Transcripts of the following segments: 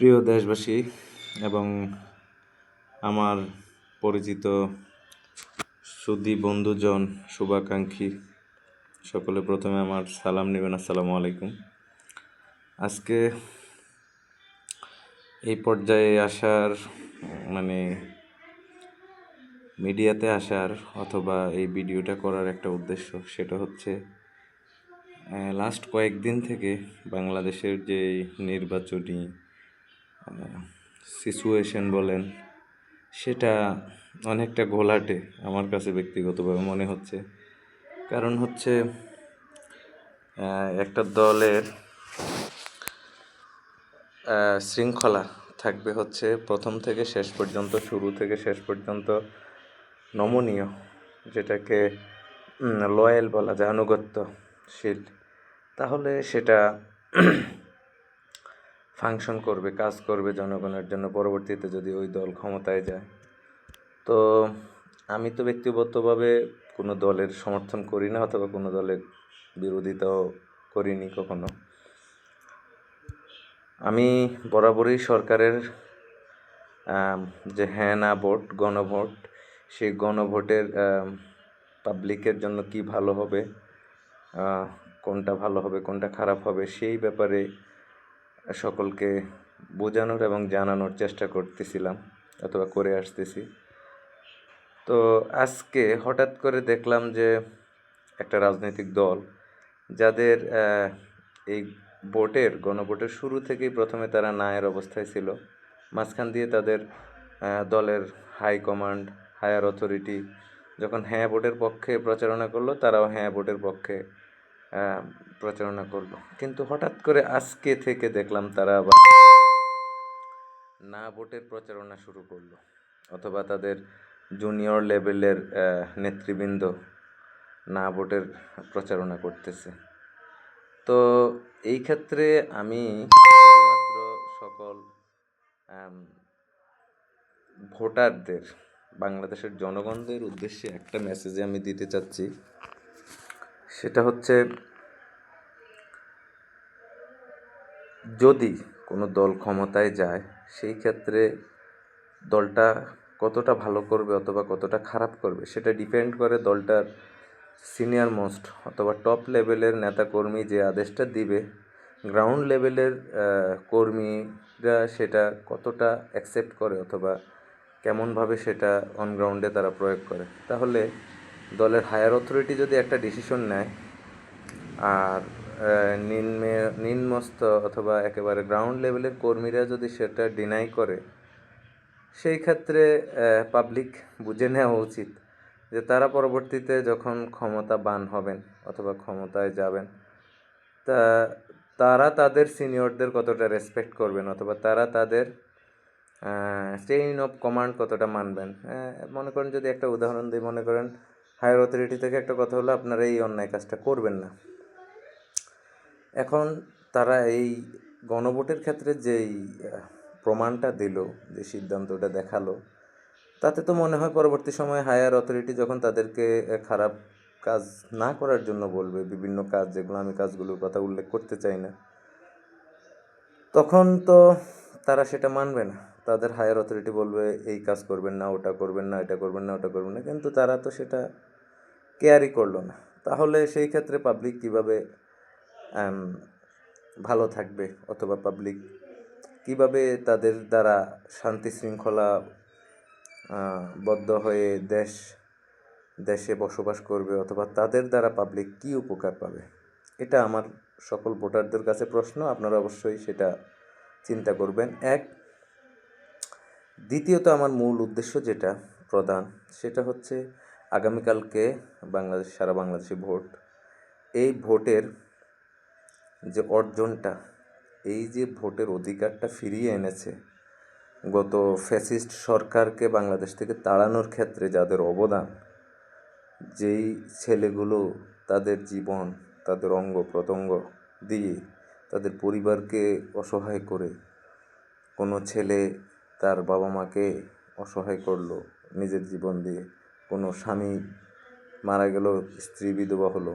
প্রিয় দেশবাসী এবং আমার পরিচিত সুদী বন্ধুজন শুভাকাঙ্ক্ষী, সকলে প্রথমে আমার সালাম নেবেন, আসসালামু আলাইকুম। আজকে এই পর্যায়ে আসার মানে মিডিয়াতে আসার অথবা এই ভিডিওটা করার একটা উদ্দেশ্য সেটা হচ্ছে লাস্ট কয়েকদিন থেকে বাংলাদেশের যে নির্বাচনী সিচুয়েশন বলেন, সেটা অনেকটা ঘোলাটে আমার কাছে ব্যক্তিগতভাবে মনে হচ্ছে। কারণ হচ্ছে একটা দলের শৃঙ্খলা থাকবে হচ্ছে প্রথম থেকে শেষ পর্যন্ত, শুরু থেকে শেষ পর্যন্ত নমনীয়, যেটাকে লয়েল বলা যায়, আনুগত্যশীল। তাহলে সেটা ফাংশন করবে, কাজ করবে জনগণের জন্য, পরবর্তীতে যদি ওই দল ক্ষমতায় যায়। তো আমি তো ব্যক্তিগতভাবে কোনো দলের সমর্থন করি না, অথবা কোনো দলের বিরোধিতাও করিনি কখনো। আমি বরাবরই সরকারের যে হ্যাঁ না ভোট, গণভোট, সেই গণভোটের পাবলিকের জন্য কি ভালো হবে কোনটা ভালো হবে, কোনটা খারাপ হবে, সেই ব্যাপারে সকলকে বোঝানোর এবং জানানোর চেষ্টা করতেছিলাম অথবা করে আসতেছি। তো আজকে হঠাৎ করে দেখলাম যে একটা রাজনৈতিক দল যাদের এই ভোটের, গণভোটের শুরু থেকেই প্রথমে তারা নায়ের অবস্থায় ছিল। মাঝখান দিয়ে তাদের দলের হাই কমান্ড হায়ার অথরিটি যখন হ্যাঁ ভোটের পক্ষে প্রচারণা করল, তারাও হ্যাঁ ভোটের পক্ষে প্রচারণা করল। কিন্তু হঠাৎ করে আজকে থেকে দেখলাম তারা আবার না ভোটের প্রচারণা শুরু করল, অথবা তাদের জুনিয়র লেভেলের নেতৃবৃন্দ না ভোটের প্রচারণা করতেছে। তো এই ক্ষেত্রে আমি শুধুমাত্র সকল ভোটারদের, বাংলাদেশের জনগণদের উদ্দেশ্যে একটা মেসেজ আমি দিতে চাচ্ছি। সেটা হচ্ছে যদি কোনো দল ক্ষমতায় যায়, সেই ক্ষেত্রে দলটা কতটা ভালো করবে অথবা কতটা খারাপ করবে, সেটা ডিপেন্ড করে দলটার সিনিয়র মোস্ট অথবা টপ লেভেলের নেতাকর্মী যে আদেশটা দিবে গ্রাউন্ড লেভেলের কর্মীরা সেটা কতটা অ্যাকসেপ্ট করে অথবা কেমনভাবে সেটা অন গ্রাউন্ডে তারা প্রয়োগ করে। তাহলে দলের হায়ার অথরিটি যদি একটা ডিসিশন নেয়, আর নিম্নে নিম্নস্ত অথবা একেবারে গ্রাউন্ড লেভেলের কর্মীরা যদি সেটা ডিনাই করে, সেই ক্ষেত্রে পাবলিক বুঝে নেওয়া উচিত যে তারা পরবর্তীতে যখন ক্ষমতাবান হবেন অথবা ক্ষমতায় যাবেন, তা তারা তাদের সিনিয়রদের কতটা রেসপেক্ট করবেন অথবা তারা তাদের চেইন অফ কমান্ড কতটা মানবেন। মনে করেন যদি একটা উদাহরণ দিই, মনে করেন হায়ার অথরিটি থেকে একটা কথা হলো, আপনারা এই অন্যায় কাজটা করবেন না। এখন তারা এই গণভোটের ক্ষেত্রে যেই প্রমাণটা দিল, যে সিদ্ধান্তটা দেখাল, তাতে তো মনে হয় পরবর্তী সময়ে হায়ার অথরিটি যখন তাদেরকে খারাপ কাজ না করার জন্য বলবে, বিভিন্ন কাজ, যেগুলো আমি কাজগুলোর কথা উল্লেখ করতে চাই না, তখন তো তারা সেটা মানবে না। তাদের হায়ার অথরিটি বলবে, এই কাজ করবেন না, ওটা করবেন না, এটা করবেন না, ওটা করবেন না। কিন্তু তারা তো সেটা কেয়ারই করল না। তাহলে সেই ক্ষেত্রে পাবলিক কীভাবে ভালো থাকবে অথবা পাবলিক কীভাবে তাদের দ্বারা শান্তি শৃঙ্খলা বদ্ধ হয়ে দেশ, দেশে বসবাস করবে অথবা তাদের দ্বারা পাবলিক কি উপকার পাবে? এটা আমার সকল ভোটারদের কাছে প্রশ্ন, আপনারা অবশ্যই সেটা চিন্তা করবেন। এক, দ্বিতীয়ত আমার মূল উদ্দেশ্য যেটা প্রধান, সেটা হচ্ছে আগামীকালকে বাংলাদেশ, সারা বাংলাদেশে ভোট। এই ভোটের যে অর্জনটা, এই যে ভোটের অধিকারটা ফিরিয়ে এনেছে, গত ফ্যাসিস্ট সরকারকে বাংলাদেশ থেকে তাড়ানোর ক্ষেত্রে যাদের অবদান, যেই ছেলেগুলো তাদের জীবন, তাদের অঙ্গ প্রত্যঙ্গ দিয়ে তাদের পরিবারকে অসহায় করে, কোনো ছেলে তার বাবা মাকে অসহায় করল নিজের জীবন দিয়ে, কোনো স্বামী মারা গেল, স্ত্রী বিধবা হলো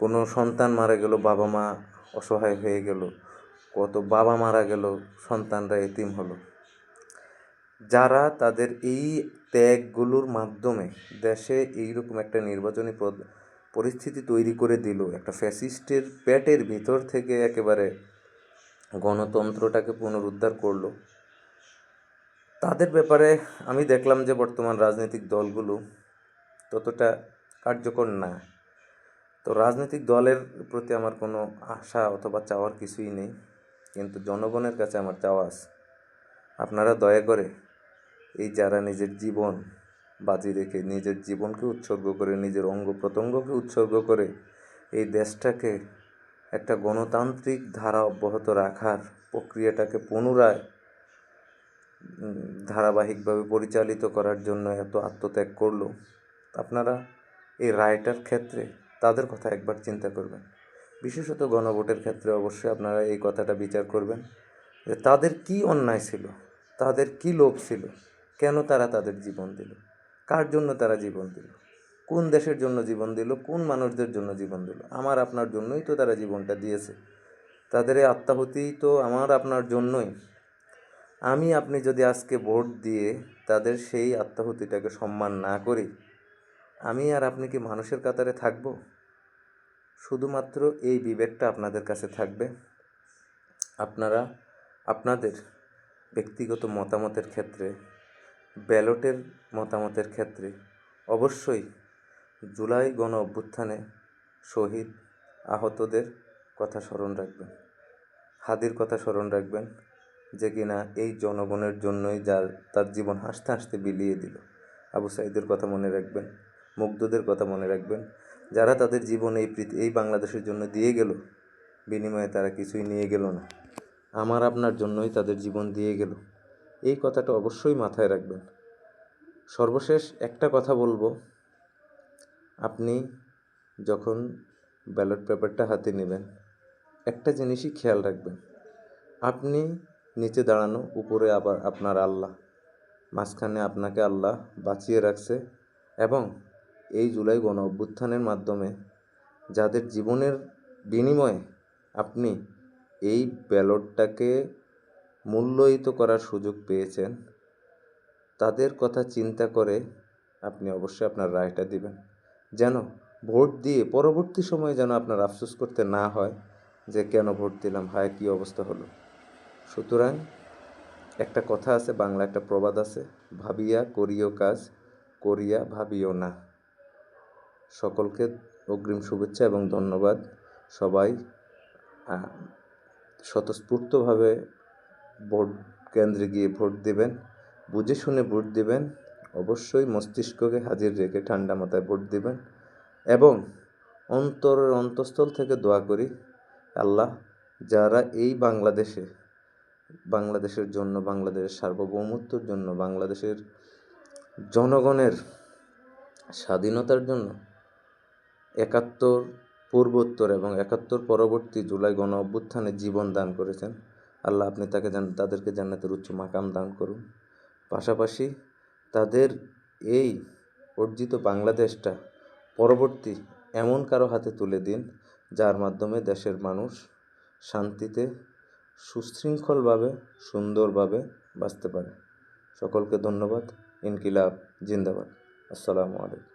কোনো সন্তান মারা গেল, বাবা মা অসহায় হয়ে গেল, কত বাবা মারা গেল, সন্তানরা এতিম হলো। যারা তাদের এই ত্যাগগুলোর মাধ্যমে দেশে এইরকম একটা নির্বাচনী পদ- পরিস্থিতি তৈরি করে দিল, একটা ফ্যাসিস্টের পেটের ভিতর থেকে একেবারে গণতন্ত্রটাকে পুনরুদ্ধার করল, তাদের ব্যাপারে আমি দেখলাম যে বর্তমান রাজনৈতিক দলগুলো ততটা কার্যকর না। তো রাজনৈতিক দলের প্রতি আমার কোনো আশা অথবা চাওয়ার কিছুই নেই, কিন্তু জনগণের কাছে আমার চাওয়া আছে। আপনারা দয়া করে এই যারা নিজের জীবন বাজি রেখে, নিজের জীবনকে উৎসর্গ করে, নিজের অঙ্গ প্রত্যঙ্গকে উৎসর্গ করে এই দেশটাকে একটা গণতান্ত্রিক ধারা অব্যাহত রাখার প্রক্রিয়াটাকে পুনরায় ধারাবাহিকভাবে পরিচালিত করার জন্য এত আত্মত্যাগ করল, আপনারা এই রায়টার ক্ষেত্রে তাদের কথা একবার চিন্তা করবেন। বিশেষত গণভোটের ক্ষেত্রে অবশ্যই আপনারা এই কথাটা বিচার করবেন যে তাদের কি অন্যায় ছিল, তাদের কি লোভ ছিল, কেন তারা তাদের জীবন দিল, কার জন্য তারা জীবন দিল, কোন দেশের জন্য জীবন দিল, কোন মানুষদের জন্য জীবন দিল, আমার আপনার জন্যই তো তারা জীবনটা দিয়েছে, তাদের এই আত্মাহুতি তো আমার আপনার জন্যই। আমি, আপনি যদি আজকে ভোট দিয়ে তাদের সেই আত্মাহুতিটাকে সম্মান না করি আমি আর আপনি কি মানুষের কাতারে থাকব? শুধুমাত্র এই বিবেকটা আপনাদের কাছে থাকবে। আপনারা, আপনাদের ব্যক্তিগত মতামতের ক্ষেত্রে, ব্যালটের মতামতের ক্ষেত্রে অবশ্যই জুলাই গণ অভ্যুত্থানে শহীদ আহতদের কথা স্মরণ রাখবেন। হাদির কথা স্মরণ রাখবেন যে কিনা এই জনগণের জন্যই যার, তার জীবন হাসতে হাসতে বিলিয়ে দিল। আবু সাইদের কথা মনে রাখবেন। মুগ্ধদের কথা মনে রাখবেন। যারা তাদের জীবন এই এই বাংলাদেশের জন্য দিয়ে গেল, বিনিময়ে তারা কিছুই নিয়ে গেল না। আমার আপনার জন্যই তাদের জীবন দিয়ে গেল। এই কথাটা অবশ্যই মাথায় রাখবেন। সর্বশেষ একটা কথা বলব। আপনি যখন ব্যালট পেপারটা হাতে নেবেন, একটা জিনিসই খেয়াল রাখবেন। আপনি নিচে দাঁড়ানো, উপরে আবার আপনার আল্লাহ। মাঝখানে আপনাকে আল্লাহ বাঁচিয়ে রাখছে এবং এই জুলাই গণ অভ্যুত্থানের মাধ্যমে যাদের জীবনের বিনিময়ে আপনি এই ব্যালটটাকে মূল্যায়িত করার সুযোগ পেয়েছেন, তাদের কথা চিন্তা করে আপনি অবশ্যই আপনার রায়টা দিবেন। যেন ভোট দিয়ে পরবর্তী সময়ে যেন আপনার আফসোস করতে না হয় যে কেন ভোট দিলাম, হায়, কী অবস্থা হলো। সুতরাং একটা কথা আছে বাংলা একটা প্রবাদ আছে, ভাবিয়া করিও কাজ, করিয়া ভাবিও না। সকলকে অগ্রিম শুভেচ্ছা এবং ধন্যবাদ। সবাই স্বতঃস্ফূর্তভাবে ভোট কেন্দ্রে গিয়ে ভোট দেবেন, বুঝে শুনে ভোট দেবেন, অবশ্যই মস্তিষ্ককে হাজির রেখে ঠান্ডা মাথায় ভোট দেবেন এবং অন্তরের অন্তঃস্থল থেকে দোয়া করি, আল্লাহ যারা এই বাংলাদেশে, বাংলাদেশের জন্য, বাংলাদেশের সার্বভৌমত্বের জন্য, বাংলাদেশের জনগণের স্বাধীনতার জন্য একাত্তর পূর্বোত্তর এবং একাত্তর পরবর্তী জুলাই গণ অভ্যুত্থানে জীবন দান করেছেন। আল্লাহ আপনি তাকে জান, তাদেরকে জান্নাতের উচ্চ মাকাম দান করুন। পাশাপাশি তাদের এই অর্জিত বাংলাদেশটা পরবর্তী এমন কারও হাতে তুলে দিন, যার মাধ্যমে দেশের মানুষ শান্তিতে সুশৃঙ্খলভাবে, সুন্দরভাবে বাঁচতে পারে। সকলকে ধন্যবাদ। ইনকিলাব জিন্দাবাদ। আসসালামু আলাইকুম।